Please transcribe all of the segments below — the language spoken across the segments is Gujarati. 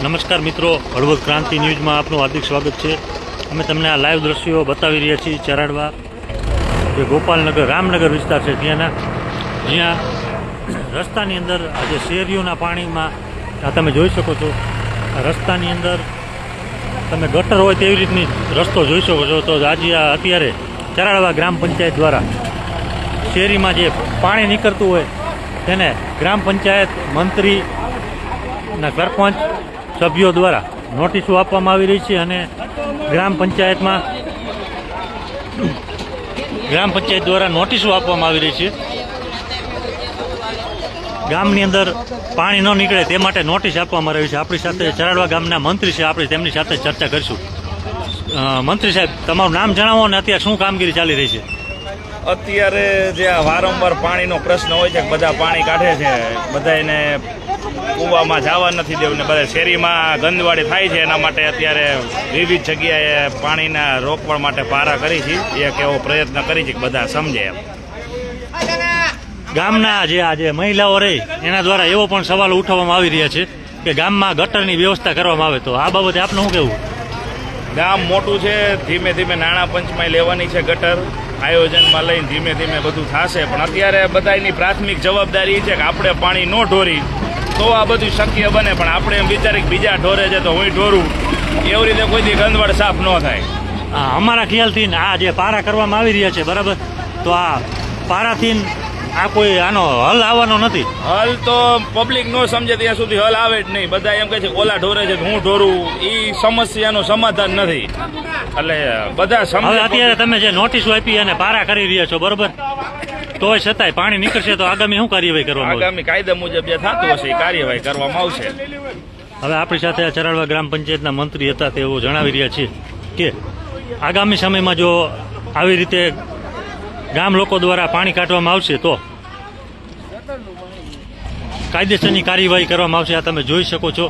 નમસ્કાર મિત્રો, હળવદ ક્રાંતિ ન્યૂઝમાં આપનું હાર્દિક સ્વાગત છે. અમે તમને આ લાઈવ દ્રશ્યો બતાવી રહ્યા છીએ ચરાડવા, જે ગોપાલનગર, રામનગર વિસ્તાર છે ત્યાંના. જ્યાં રસ્તાની અંદર આજે શેરીઓના પાણીમાં, આ તમે જોઈ શકો છો રસ્તાની અંદર તમે ગટર હોય તેવી રીતની રસ્તો જોઈ શકો છો. તો આજે આ અત્યારે ચરાડવા ગ્રામ પંચાયત દ્વારા શેરીમાં જે પાણી નીકળતું હોય, તેને ગ્રામ પંચાયત મંત્રી ના સરપંચ સભ્યો દ્વારા નોટિસો આપવામાં આવી રહી છે અને ગ્રામ પંચાયતમાં ગ્રામ પંચાયત દ્વારા નોટિસો આપવામાં આવી રહી છે. ગામની અંદર પાણી ન નીકળે તે માટે નોટિસ આપવામાં આવી છે. આપણી સાથે ચરાડવા ગામના મંત્રી છે. આપણે તેમની સાથે ચર્ચા કરીશું. મંત્રી સાહેબ, તમારું નામ જણાવો અને અત્યારે શું કામગીરી ચાલી રહી છે? અત્યારે જે આ વારંવાર પાણીનો પ્રશ્ન હોય છે બધા પાણી કાઢે છે બધા એને કૂવામાં જવા નથી દેવું ને બધા શેરીમાં ગંદવાડી થાય છે. એના માટે અત્યારે વિવિધ જગ્યાએ પાણીના રોકવા માટે પારા કરી છે. એક એવો પ્રયત્ન કરી છે કે બધા સમજે એમ. ગામના જે આજે મહિલાઓ રહી, એના દ્વારા એવો પણ સવાલ ઉઠાવવામાં આવી રહ્યા છે કે ગામમાં ગટરની વ્યવસ્થા કરવામાં આવે તો આ બાબતે આપનું શું કહેવું? ગામ મોટું છે, ધીમે ધીમે નાણાં પંચમાં લેવાની છે ગટર. આયોજનમાં લઈને ધીમે ધીમે બધું થશે. પણ અત્યારે બધાની પ્રાથમિક જવાબદારી છે કે આપણે પાણી ન ઢોરી. તો આ બધું શક્ય બને પણ આપણે એમ વિચારી બીજા ઢોરે છે તો હું ઢોરું. એવી રીતે કોઈથી ગંદવાડ સાફ ન થાય. અમારા ખ્યાલથી આ જે પારા કરવામાં આવી રહ્યા છે બરાબર? તો આ પારાથી આ કોઈ આનો હલ આવવાનો નથી. હલ તો પબ્લિક નો સમજે ત્યાં સુધી હલ આવે જ નહીં. બધા એમ કહે છે ઓલા ઢોરે છે હું ઢોરું. એ સમસ્યાનું સમાધાન નથી. એટલે બધા સમજે અત્યારે તમે જે નોટિસો આપી અને પારા કરી રહ્યા છો બરોબર? તોય છતાંય પાણી નીકળશે તો આગામી શું કાર્યવાહી કરવામાં આગામી કાયદા મુજબ જે થતું હશે એ કાર્યવાહી કરવામાં આવશે. હવે આપણી સાથે આ ચરાડવા ગ્રામ પંચાયતના મંત્રી હતા તેઓ જણાવી રહ્યા છે કે આગામી સમયમાં જો આવી રીતે ગામ લોકો દ્વારા પાણી કાઢવામાં આવશે તો કાયદેસરની કાર્યવાહી કરવામાં આવશે. આ તમે જોઈ શકો છો.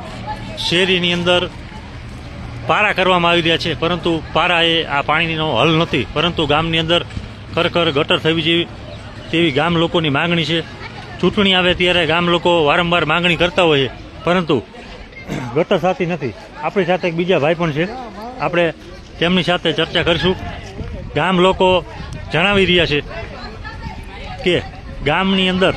શેરીની અંદર પારા કરવામાં આવી રહ્યા છે પરંતુ પારા એ આ પાણીનો હલ નથી. પરંતુ ગામની અંદર ખરેખર ગટર થવી જેવી તેવી ગામ લોકોની માંગણી છે. ચૂંટણી આવે ત્યારે ગામ લોકો વારંવાર માંગણી કરતા હોય છે. પરંતુ ગટર સાથી નથી. આપણી સાથે એક બીજા ભાઈ પણ છે. આપણે તેમની સાથે ચર્ચા કરીશું. ગામ લોકો જણાવી રહ્યા છે કે ગામની અંદર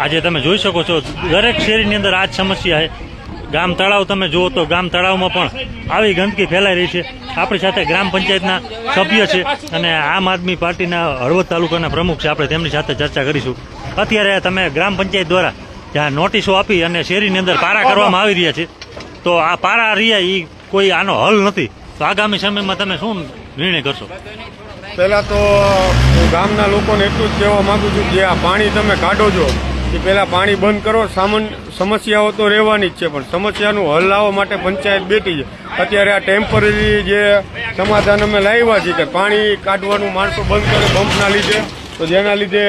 આજે તમે જોઈ શકો છો, દરેક શેરીની અંદર આ જ સમસ્યા છે. ગામ તળાવ તમે જુઓ તો ગામ તળાવમાં પણ આવી ગંદકી ફેલાઈ રહી છે. આપણી સાથે ગ્રામ પંચાયતના સભ્ય છે અને આમ આદમી પાર્ટીના હળવદ તાલુકાના પ્રમુખ છે. આપણે તેમની સાથે ચર્ચા કરીશું. અત્યારે તમે ગ્રામ પંચાયત દ્વારા જ્યાં નોટિસો આપી અને શેરીની અંદર પારા કરવામાં આવી રહ્યા છે, તો આ પારા રહ્યા એ કોઈ આનો હલ નથી. તો આગામી સમયમાં તમે શું નિર્ણય કરશો? પહેલાં તો હું ગામના લોકોને એટલું જ કહેવા માંગુ છું કે આ પાણી તમે કાઢો છો. એ પહેલાં પાણી બંધ કરો. સામાન્ય સમસ્યાઓ તો રહેવાની જ છે પણ સમસ્યાનું હલ લાવવા માટે પંચાયત બેઠી છે. અત્યારે આ ટેમ્પરરી જે સમાધાન અમે લાવ્યા છીએ કે પાણી કાઢવાનું માણસો બંધ કરે પંપના લીધે. તો જેના લીધે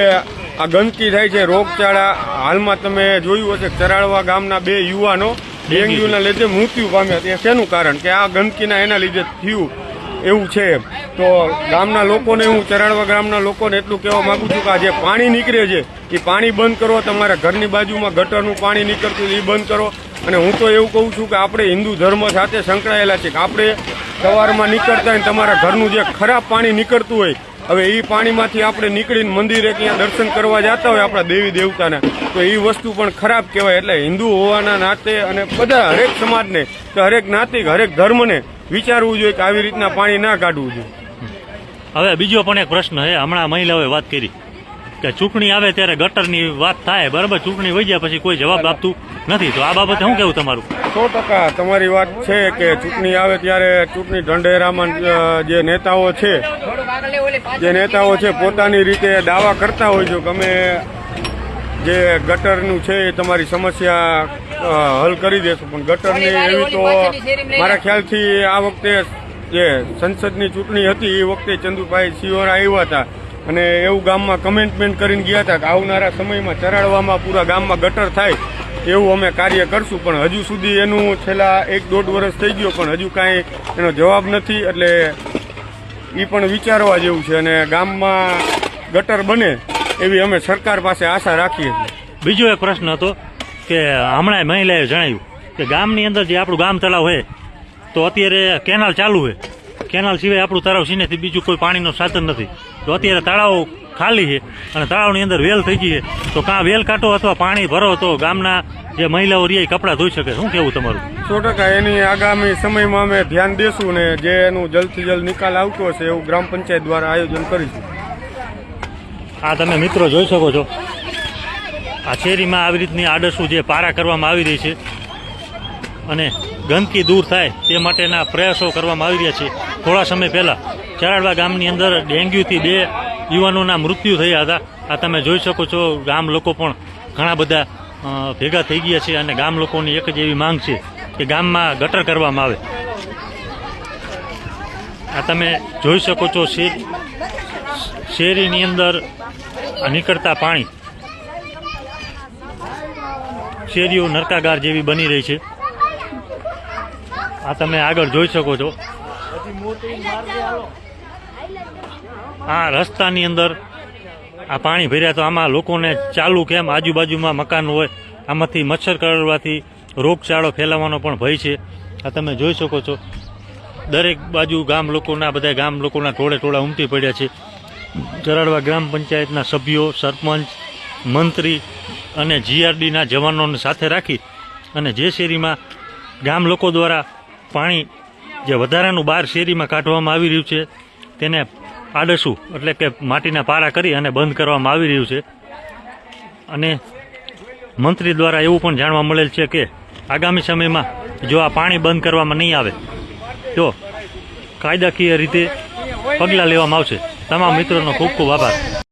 આ ગંદકી થાય છે રોગચાળા. હાલમાં તમે જોયું હશે કે ચરાળવા ગામના બે યુવાનો ડેન્ગ્યુના લીધે મૃત્યુ પામ્યા. તે શેનું કારણ? કે આ ગંદકીના એના લીધે થયું. એવું છે તો ગામના લોકોને હું ચરાણવા ગામના લોકોને એટલું કહેવા માગું છું કે આ જે પાણી નીકળે છે, એ પાણી બંધ કરો, તમારા ઘરની બાજુમાં ગટરનું પાણી નીકળતું એ બંધ કરો. અને હું તો એવું કહું છું કે આપણે હિન્દુ ધર્મ સાથે સંકળાયેલા છે કે આપણે સવારમાં નીકળતા હોય તમારા ઘરનું જે ખરાબ પાણી નીકળતું હોય, હવે એ પાણીમાંથી આપણે નીકળીને મંદિરે ક્યાં દર્શન કરવા જતા હોય આપણા દેવી દેવતાના, તો એ વસ્તુ પણ ખરાબ કહેવાય. એટલે હિન્દુ હોવાના નાતે અને બધા હરેક સમાજને કે હરેક નાતિક, હરેક ધર્મને વિચારવું જોઈએ કે આવી રીતના પાણી ના કાઢવું જોઈએ. હવે બીજો પણ એક પ્રશ્ન છે. હમણાં મહિલાઓએ વાત કરી કે ચૂંટણી આવે ત્યારે ગટરની વાત થાય બરાબર? ચૂંટણી વહી જાય પછી કોઈ જવાબ આપતું નથી. તો આ બાબતે શું કેવું તમારું? સો ટકા તમારી વાત છે કે ચૂંટણી આવે ત્યારે ચૂંટણી ઢંઢેરામાં જે નેતાઓ છે જે નેતાઓ છે પોતાની રીતે દાવા કરતા હોય છે કે અમે જે ગટરનું છે એ તમારી સમસ્યા હલ કરી દેશું પણ ગટરની એવી તો મારા ખ્યાલથી આ વખતે જે સંસદની ચૂંટણી હતી એ વખતે ચંદુભાઈ સિંહોરા આવ્યા હતા. અને એવું ગામમાં કમેન્ટમેન્ટ કરીને ગયા હતા કે આવનારા સમયમાં ચરાડવામાં પૂરા ગામમાં ગટર થાય એવું અમે કાર્ય કરશું. પણ હજુ સુધી એનું છેલ્લા એક દોઢ વર્ષ થઈ ગયો પણ હજુ કાંઈ એનો જવાબ નથી. એટલે એ પણ વિચારવા જેવું છે અને ગામમાં ગટર બને એવી અમે સરકાર પાસે આશા રાખીએ છીએ. બીજો એક પ્રશ્ન હતો કે હમણાં મહિલાએ જણાવ્યું કે ગામની અંદર જે આપણું ગામ તળાવ છે તો અત્યારે કેનાલ ચાલુ છે કેનાલ સિવાય આપણું તળાવ સિનેથી બીજું કોઈ પાણીનું સાધન નથી. તો અત્યારે તળાવ ખાલી છે અને તળાવની અંદર વેલ થઈ ગઈ છે. તો કાં વેલ કાઢો અથવા પાણી ભરો તો ગામના જે મહિલાઓ રહે કપડાં ધોઈ શકે. શું કેવું તમારું? સો ટકા એની આગામી સમયમાં અમે ધ્યાન દેશું ને જે એનું જલ્દથી જલ્દ નિકાલ આવતો હશે એવું ગ્રામ પંચાયત દ્વારા આયોજન કરીશું. આ તમે મિત્રો જોઈ શકો છો. આ શેરીમાં આવી રીતની આડસું જે પારા કરવામાં આવી રહી છે અને ગંદકી દૂર થાય તે માટેના પ્રયાસો કરવામાં આવી રહ્યા છે. થોડા સમય પહેલાં ચરાડવા ગામની અંદર ડેન્ગ્યુથી બે યુવાનોના મૃત્યુ થયા હતા. આ તમે જોઈ શકો છો, ગામ લોકો પણ ઘણા બધા ભેગા થઈ ગયા છે અને ગામ લોકોની એક જ એવી માંગ છે કે ગામમાં ગટર કરવામાં આવે. આ તમે જોઈ શકો છો, શેર શેરીની અંદર નીકળતા પાણી શેરીઓ નરકાગાર જેવી બની રહી છે. આ તમે આગળ જોઈ શકો છો. આ રસ્તાની અંદર આ પાણી ભર્યા તો આમાં લોકોને ચાલુ કેમ આજુબાજુમાં મકાન હોય, આમાંથી મચ્છર કરડવાથી રોગચાળો ફેલાવાનો પણ ભય છે. આ તમે જોઈ શકો છો. દરેક બાજુ ગામ લોકોના, બધા ગામ લોકોના ટોળે ટોળા ઉમટી પડ્યા છે. ચરાડવા ગ્રામ પંચાયતના સભ્યો, સરપંચ, મંત્રી અને જીઆરડીના જવાનોને સાથે રાખી અને જે શેરીમાં ગામ લોકો દ્વારા પાણી જે વધારાનું બહાર શેરીમાં કાઢવામાં આવી રહ્યું છે, તેને આડસું એટલે કે માટીના પારા કરી અને બંધ કરવામાં આવી રહ્યું છે. અને મંત્રી દ્વારા એવું પણ જાણવા મળેલ છે કે આગામી સમયમાં જો આ પાણી બંધ કરવામાં નહીં આવે, તો કાયદાકીય રીતે પગલાં લેવામાં આવશે. તમામ મિત્રોનો ખૂબ ખૂબ આભાર.